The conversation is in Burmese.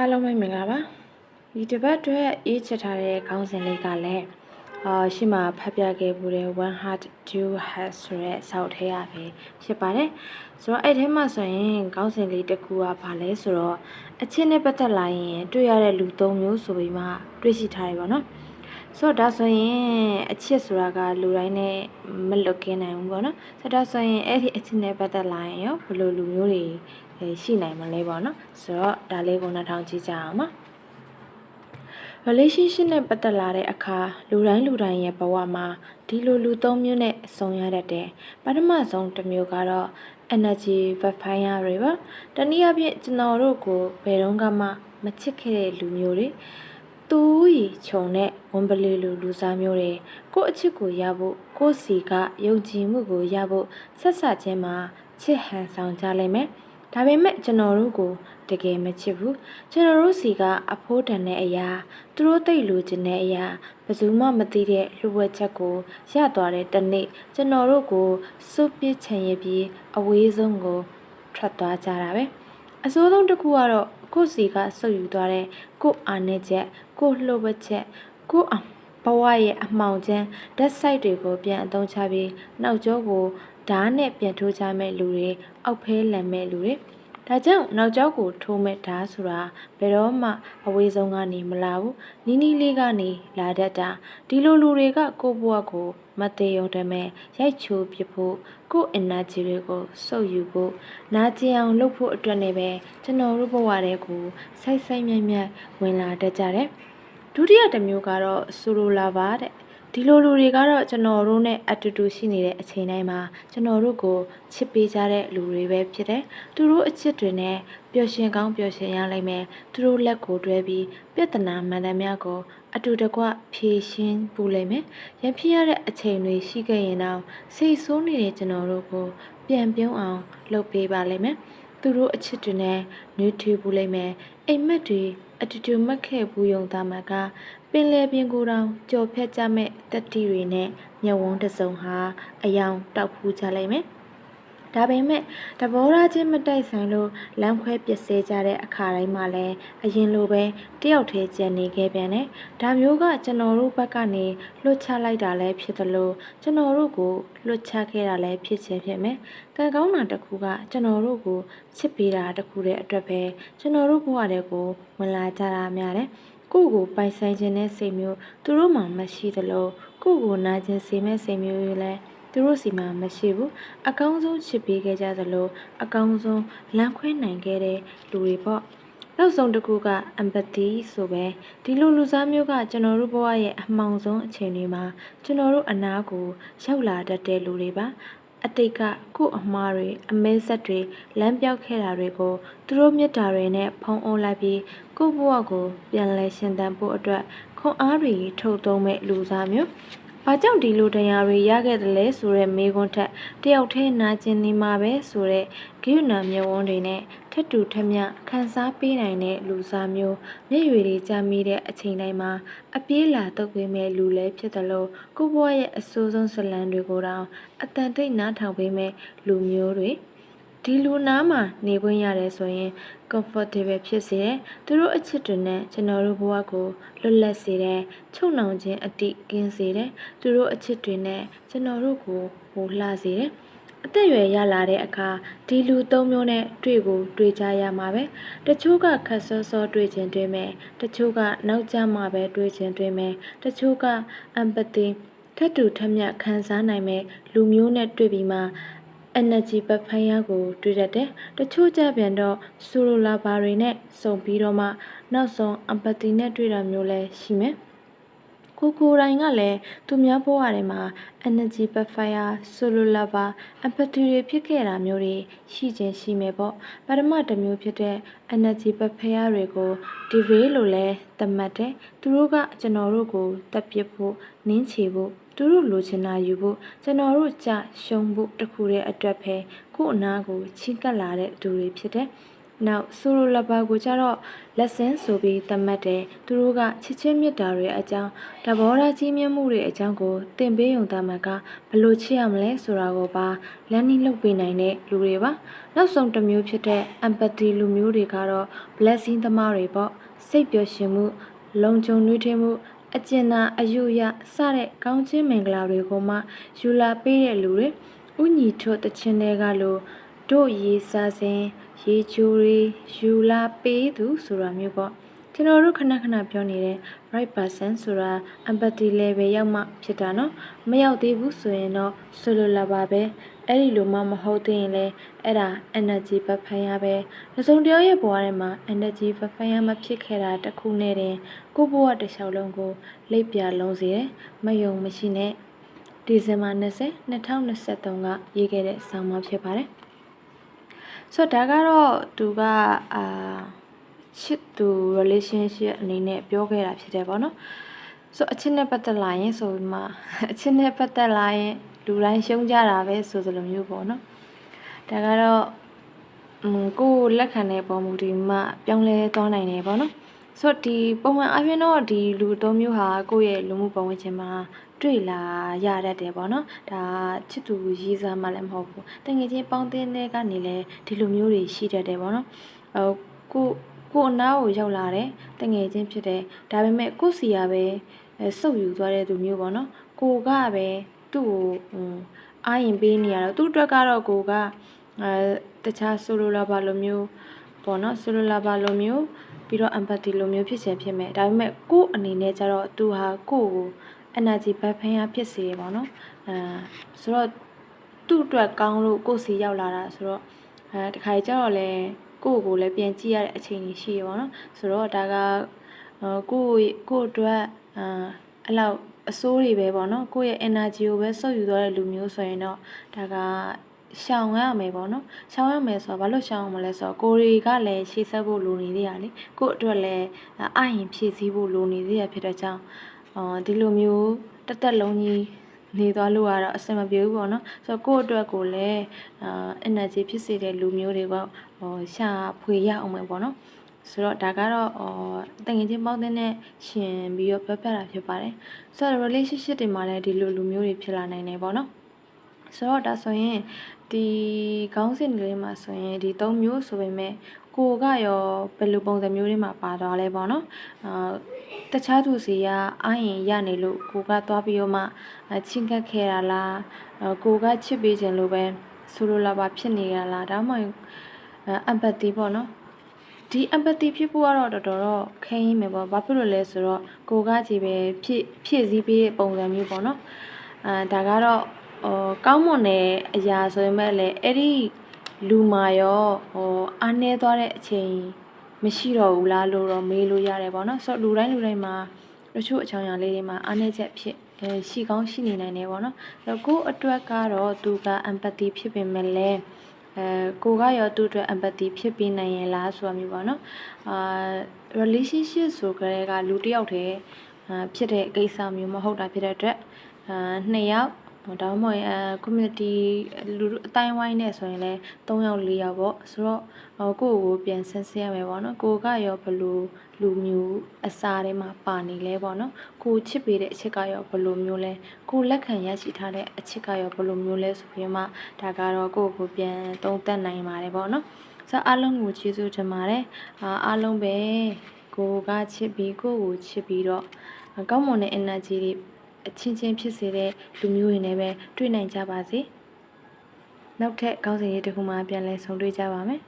အားလုံးပဲမင်္ဂလာပါဒီတစ်ပတ်အတွက်ရေးချထားတဲ့ခေါင်းစဉ်လေးကလည်းအာရှေ့မှာဖတ်ပြခဲ့မှုတဲ့ one heart two heart ဆိုတဲ့စောက်ထဲရပဲဖြစ်ပါတယ်ဆိုတော့အဲ့ထဲမှာဆိုရင်ခေါင်းစဉ်လေးတစ်ခုကဘာလဲဆိုတော့အချင်းနဲ့ပတ်သက်လာရင်တွေ့ရတဲ့လူ၃မျိုးဆိုပြီးမှတွေ့ရှိထားတယ်ပေါ့နော်ဆိုတော့ဒါဆိုရင်အချစ်ဆိုတာကလူတိုင်းနဲ့မလွတ်ကင်းနိုင်ဘူးပေါ့နော်ဆိုတော့ဒါဆိုရင်အဲ့ဒီအချစ်နဲ့ပတ်သက်လာရင်ရောဘယ်လိုလူမျိုးတွေအဲ ရှိနိုင်မလဲပေါ့နော်ဆိုတော့ဒါလေးကိုနှထောင်ကြည့်ကြအောင်ပါ relationship နဲ့ပတ်သက်လာတဲ့အခါလူတိုင်းလူတိုင်းရဲ့ဘဝမှာဒီလိုလူသုံးမျိုးနဲ့အဆုံရတတ်တယ်ပထမဆုံးတစ်မျိုးကတော့ energy vampire တွေပါတနည်းအားဖြင့်ကျွန်တော်တို့ကိုဘယ်တော့မှမချစ်ခဲ့တဲ့လူမျိုးတွေသူရီခြုံတဲ့ဝန်ပလီလူလူစားမျိုးတွေကိုယ့်အချစ်ကိုရဖို့ကိုယ့်စီကယုံကြည်မှုကိုရဖို့ဆက်ဆက်ချင်းမှာချစ်ဟန်ဆောင်ကြလိမ့်မယ် ဒါပေမဲ့ကျွန်တော်တို့ကိုတကယ်မချစ်ဘူးကျွန်တော်တို့စီကအဖိုးတန်တဲ့အရာသူတို့သိလို့ခြင်းတဲ့အရာဘယ်သူမှမသိတဲ့လှုပ်ဝက်ချက်ကိုရသွားတဲ့တနေ့ကျွန်တော်တို့ကိုစွပစ်ချင်ရပြီးအဝေးဆုံးကိုထွက်သွားကြတာပဲအစိုးဆုံးတစ်ခုကတော့ကိုယ့်စီကဆုပ်ယူသွားတဲ့ကိုယ့်အာနဲ့ချက်ကိုယ့်လှုပ်ဝက်ချက်ကိုယ့်အ ဘဝရဲ့အမှောင်ချမ်းဓာတ်ဆိုင်တွေကိုပြန်အသုံးချပြီးနောက်ကျောကိုဓာတ်နဲ့ပြန်ထိုးချမဲ့လူတွေအောက်ဖဲလန်မဲ့လူတွေဒါကြောင့်နောက်ကျောကိုထိုးမဲ့ဓာတ်ဆိုတာဘယ်တော့မှအဝေးဆုံးကနေမလာဘူးနီးနီးလေးကနေလာတတ်တာဒီလိုလူတွေကကိုယ့်ဘဝကိုမသေးရုံတမဲ့ရိုက်ချိုးပစ်ဖို့ကိုယ့် energy တွေကိုစုပ်ယူဖို့နာကျင်အောင်လုပ်ဖို့အတွက်နေပဲကျွန်တော်တို့ဘဝတွေကိုဆိုက်ဆိုက်မြိုက်မြိုက်ဝင်လာတတ်ကြတယ် ဒုတိယတစ်မျိုးကတော့ဆိုလိုလာပါတဲ့ဒီလိုလူတွေကတော့ကျွန်တော်တို့နဲ့အတူတူရှိနေတဲ့အချိန်တိုင်းမှာကျွန်တော်တို့ကိုချစ်ပေးကြတဲ့လူတွေပဲဖြစ်တယ်။သူတို့အချစ်တွေနဲ့ပျော်ရွှင်ကောင်းပျော်ရွှင်ရလိမ့်မယ်။သူတို့လက်ကိုတွဲပြီးပြဿနာမှန်သမျှကိုအတူတကွဖြေရှင်းပူလိမ့်မယ်။ရန်ဖြစ်ရတဲ့အချိန်တွေရှိခဲ့ရင်တော့စိတ်ဆိုးနေတဲ့ကျွန်တော်တို့ကိုပြန်ပြုံးအောင်လုပ်ပေးပါလိမ့်မယ်။ သူတို့အချစ်တွေနဲ့နှွေးထွေးပူလိမ့်မယ်။အိမ်မက်တွေအတူတူမက်ခဲ့ဘူးယုံသားမှာကပင်လယ်ပြင်ကိုယ်တောင်ကြော်ဖြတ်ကြမဲ့တက်တီတွေနဲ့မျက်ဝန်းတစ်စုံဟာအယောင်တောက်ဖူးကြလိမ့်မယ်။ ဒါပေမဲ့တဘောရာချင်းမတိုက်ဆိုင်လို့လမ်းခွဲပစ်စေကြတဲ့အခါတိုင်းမှာလည်းအရင်လိုပဲတယောက်တည်းကြံနေခဲ့ပြန်တယ်။ဒါမျိုးကကျွန်တော်တို့ဘက်ကနေလွတ်ချလိုက်တာလည်းဖြစ်သလိုကျွန်တော်တို့ကိုလွတ်ချခဲ့တာလည်းဖြစ်ခြင်းဖြစ်မယ်။ကံကောင်းတာတစ်ခုကကျွန်တော်တို့ကိုချစ်ပေးတာတစ်ခုတည်းအတွက်ပဲကျွန်တော်တို့ဘဝတွေကိုဝင်လာကြတာများတယ်။ကိုယ့်ကိုပိုင်ဆိုင်ခြင်းနဲ့စိတ်မျိုးသူတို့မှမရှိသလိုကိုယ့်ကိုနာကျင်စေမဲ့စိတ်မျိုးတွေလည်း သူတို့စီမှာမရှိဘူးအကောင်းဆုံးချစ်ပေးခဲ့ကြသလိုအကောင်းဆုံးလမ်းခွဲနိုင်ခဲ့တဲ့လူတွေပေါ့နောက်ဆုံးတစ်ခုက empathy ဆိုပဲဒီလိုလူစားမျိုးကကျွန်တော်တို့ဘဝရဲ့အမှောင်ဆုံးအချိန်တွေမှာကျွန်တော်တို့အနာကိုရောက်လာတတ်တဲ့လူတွေပါအတိတ်ကကို့အမှားတွေအမဲဆက်တွေလမ်းပြောက်ခဲ့တာတွေကိုသူတို့မြတ်တာတွေနဲ့ဖုံးအုပ်လိုက်ပြီးကို့ဘဝကိုပြန်လဲရှင်သန်ဖို့အတွက်ခွန်အားတွေထုတ်သုံးမဲ့လူစားမျိုး ဘာကြောင့်ဒီလိုတရားတွေရခဲ့တယ်လဲဆိုတဲ့မေးခွန်းထက်တယောက်တည်းနာကျင်နေမှာပဲဆိုတဲ့ဂိယူနာမျက်ဝန်းတွေနဲ့ထက်တူထက်မြခန်းစားပေးနိုင်တဲ့လူစားမျိုးမျက်ရွေတွေကြာမိတဲ့အချိန်တိုင်းမှာအပြေးလာတုတ်ပေးမဲ့လူလဲဖြစ်တယ်လို့ကိုဘွားရဲ့အဆိုးဆုံးဇလံတွေကိုတောင်အတန်တိတ်နားထောင်ပေးမဲ့လူမျိုးတွေ ဒီလူနားမှာနေခွင့်ရတယ်ဆိုရင် comfortable ဖြစ်စေတယ်သူတို့အချစ်တွေနဲ့ကျွန်တော်တို့ဘဝကိုလွတ်လပ်စေတယ်ချုပ်နှောင်ခြင်းအတိကင်းစေတယ်သူတို့အချစ်တွေနဲ့ကျွန်တော်တို့ကိုဟိုလှစေတယ်အသက်အရွယ်ရလာတဲ့အခါဒီလူသုံးမျိုးနဲ့တွေ့ကိုတွေ့ကြရမှာပဲတချို့ကခက်စောစောတွေ့ခြင်းတွေ့မယ်တချို့ကနောက်ကျမှပဲတွေ့ခြင်းတွေ့မယ်တချို့က empathy ထက်တူထက်မြတ်ခံစားနိုင်မဲ့လူမျိုးနဲ့တွေ့ပြီးမှ energy ပဖိုင်ရကိုတွေ့တတ်တယ်။တချို့ကြပြန်တော့ဆိုလိုလာဘာတွေနဲ့စုံပြီးတော့မှနောက်ဆုံး empathy နဲ့တွေ့တာမျိုးလည်းရှိမယ်။ကိုကိုတိုင်းကလည်းသူများဘဝထဲမှာ energy fire solo lover empathy တွေဖြစ်ခဲ့တာမျိုးတွေရှိခြင်းရှိမယ်ပေါ့ပထမတစ်မျိုးဖြစ်တဲ့ energy fire တွေကို divay လို့လဲသတ်မှတ်တယ်သူတို့ကကျွန်တော်တို့ကိုတက်ပစ်ဖို့နင်းချေဖို့ သူတို့လိုချင်တာယူဖို့ကျွန်တော်တို့ကြရှုံးဖို့တခုတည်းအတွက်ပဲကို့အနာကိုချင်းကပ်လာတဲ့သူတွေဖြစ်တယ်နောက်ဆိုလိုလဘာကိုကြတော့လက်ဆင်းဆိုပြီးသတ်မှတ်တယ်သူတို့ကချစ်ချင်းမြတ်တာတွေအကြောင်းတဘောဓာကြီးမြတ်မှုတွေအကြောင်းကိုသင်ပေးုံတမန်ကဘလို့ချစ်ရမလဲဆိုတာကိုပါလမ်းနှီးလုပ်ပေးနိုင်တဲ့လူတွေပါနောက်ဆုံးတစ်မျိုးဖြစ်တဲ့ empathy လူမျိုးတွေကတော့ blessing သမားတွေပေါ့စိတ်ပျော်ရွှင်မှုလုံခြုံနှွေးထွေးမှု အကျဉ်းနာအယုရစတဲ့ကောင်းချင်းမင်္ဂလာတွေကိုမှယူလာပေးတဲ့လူတွေဥညီထွတ်တခြင်းတွေကလို့တို့ရေးစားစဉ်ရေးချိုးတွေယူလာပေးသူဆိုတာမျိုးပေါ့ကျွန်တော်တို့ခဏခဏပြောနေတဲ့ right person ဆိုတာ empathy level ရောက်မှဖြစ်တာနော်မရောက်သေးဘူးဆိုရင်တော့ဆိုလိုလာပါပဲအဲ့ဒီလိုမှမဟုတ်သေးရင်လည်းအဲ့ဒါ energy ဘက်ဖန်ရပဲလူစုံတယောက်ရဲ့ဘဝထဲမှာ energy ဘက်ဖန်ရမဖြစ်ခဲ့တာတခုနဲ့တင် ကိုယ့်ဘဝတစ်လျှောက်လုံးကိုလိပ်ပြလုံးစေတယ်မယုံမရှိနဲ့ဒီဇင်ဘာ20 2023ကရေးခဲ့တဲ့ဆောင်းပါဖြစ်ပါတယ်ဆိုတော့ဒါကတော့သူကအာချစ်သူ relationship အနေနဲ့ပြောခဲ့တာဖြစ်တယ်ပေါ့နော်ဆိုအချစ်နဲ့ပတ်သက်လာရင်ဆိုပြီးမှအချစ်နဲ့ပတ်သက်လာရင်လူတိုင်းရှုံးကြတာပဲဆိုသလိုမျိုးပေါ့နော်ဒါကတော့อืมကိုယ်လက်ခံတဲ့ပုံမူဒီမှပြောင်းလဲသွားနိုင်တယ်ပေါ့နော် ဆိုတော့ဒီပုံမှန်အပြင်တော့ဒီလူသုံးမျိုးဟာကိုယ့်ရဲ့လူမှုပတ်ဝန်းကျင်မှာတွေ့လာရတတ်တယ်ပေါ့နော်ဒါချစ်သူရေးစားမှလည်းမဟုတ်ဘူးတကယ်ချင်းပေါင်းတင်တဲ့ကနေလည်းဒီလိုမျိုးတွေရှိတတ်တယ်ပေါ့နော်ဟိုကိုကိုအနားကိုရောက်လာတယ်တငယ်ချင်းဖြစ်တယ်ဒါပေမဲ့ကိုစီရပဲစုပ်ယူသွားတဲ့သူမျိုးပေါ့နော်ကိုကပဲသူ့ကိုအာရင်ပေးနေရတော့သူ့အတွက်ကတော့ကိုကအဲတခြားဆိုလိုလာပါလိုမျိုးပေါ့နော်ဆိုလိုလာပါလိုမျိုး ပြီးတော့ empathy လိုမျိုးဖြစ်ချင်ဖြစ်မယ်ဒါပေမဲ့ကို့အနေနဲ့ကျတော့သူဟာကို့ကို energy ဘက်ဖန်ရဖြစ်စေပေါ့နော်အဲဆိုတော့သူ့အတွက်ကောင်းလို့ကို့စီရောက်လာတာဆိုတော့အဲတခါကျတော့လဲကို့ကိုလည်းပြန်ကြည့်ရတဲ့အချိန်ကြီးရှိရပေါ့နော်ဆိုတော့ဒါကကို့ကို့အတွက်အာအဲ့လောက်အစိုးတွေပဲပေါ့နော်ကိုယ့်ရဲ့ energy ကိုပဲစုပ်ယူသွားတဲ့လူမျိုးဆိုရင်တော့ဒါက ရှောင်ရမယ်ပေါ့နော်ရှောင်ရမယ်ဆိုတော့ဘာလို့ရှောင်ရမလဲဆိုတော့ကိုတွေကလည်းရှေ့ဆက်ဖို့လိုနေသေးရလေကို့အတွက်လည်းအရင်ဖြည့်ဆည်းဖို့လိုနေသေးရဖြစ်တဲ့ကြောင့်အော်ဒီလိုမျိုးတက်တက်လုံးကြီးနေသွားလို့ကတော့အဆင်မပြေဘူးပေါ့နော်ဆိုတော့ကိုယ့်အတွက်ကိုလည်းအာ energy ဖြစ်စေတဲ့လူမျိုးတွေကဟိုရှာဖွေရအောင်မယ်ပေါ့နော်ဆိုတော့ဒါကတော့အော်တငယ်ချင်းပေါင်းတဲ့ရှင်ပြီးတော့ပြောပြတာဖြစ်ပါတယ်ဆိုတော့ relationship တွေမှာလည်းဒီလိုလူမျိုးတွေဖြစ်လာနိုင်တယ်ပေါ့နော် ဆိုတော့ဒါဆိုရင်ဒီခေါင်းစဉ်လေးမှာဆိုရင်ဒီ၃မျိုးဆိုပေမဲ့ကိုကရောဘယ်လိုပုံစံမျိုးတွေမှာပါသွားလဲပေါ့နော်အာတခြားသူစီကအာရင်ရနေလို့ကိုကသွားပြီးတော့မှချင်းကပ်ခဲ့တာလားကိုကချစ်ပေးခြင်းလို့ပဲဆိုလိုလာပါဖြစ်နေရလားဒါမှမဟုတ် empathy ပေါ့နော်ဒီ empathy ဖြစ်ဖို့ကတော့တော်တော်တော့ခဲရင်းမယ်ပေါ့ဘာဖြစ်လို့လဲဆိုတော့ကိုကကြီးပဲဖြစ်ဖြစ်စည်းပေးတဲ့ပုံစံမျိုးပေါ့နော်အာဒါကတော့ဟို ကောင်းမွန်တဲ့အရာဆိုရင်မဲ့လည်းအဲ့ဒီလူမာရောဟိုအားနေသွားတဲ့အချိန်မရှိတော့ဘူးလားလို့တော့မေးလို့ရတယ်ပေါ့နော်ဆိုတော့လူတိုင်းလူတိုင်းမှာတချို့အချောင်အရာလေးတွေမှာအားနေချက်ဖြစ်အဲရှိကောင်းရှိနေနိုင်တယ်ပေါ့နော်အဲ့တော့ကိုယ့်အတွက်ကတော့သူက empathy ဖြစ်ပေမဲ့လည်းအဲကိုကရောသူ့အတွက် empathy ဖြစ်ပြီးနိုင်ရင်လားဆိုတာမျိုးပေါ့နော်အာ relationship ဆိုကြတဲ့ကလူတစ်ယောက်တည်းအာဖြစ်တဲ့ကိစ္စမျိုးမဟုတ်တာဖြစ်တဲ့အတွက်အာနှစ်ယောက် ဒါမှမဟုတ်အဲ community လူအတိုင်းဝိုင်းနဲ့ဆိုရင်လည်း3ယောက်4ယောက်ပေါ့ဆိုတော့ကိုယ့်ကိုပြန်ဆန်းစစ်ရမယ်ပေါ့နော်ကိုကရောဘလို့လူမျိုးအစားထဲမှာပါနေလဲပေါ့နော်ကိုချစ်ပေးတဲ့အချစ်ကရောဘလို့မျိုးလဲကိုလက်ခံရရှိထားတဲ့အချစ်ကရောဘလို့မျိုးလဲဆိုပြီးမှဒါကတော့ကိုယ့်ကိုပြန်သုံးသပ်နိုင်ပါတယ်ပေါ့နော်ဆိုတော့အားလုံးကိုကျေးဇူးတင်ပါတယ်အားလုံးပဲကိုကချစ်ပြီးကိုကိုချစ်ပြီးတော့ကောင်းမွန်တဲ့ energy တွေ အချင်းချင်းဖြစ်စေတဲ့လူမျိုးတွေနဲ့ပဲတွေ့နိုင်ကြပါစေနောက်ထပ်ကောင်းစဉ်လေးတစ်ခုမှပြန်လည်ဆုံတွေ့ကြပါမယ်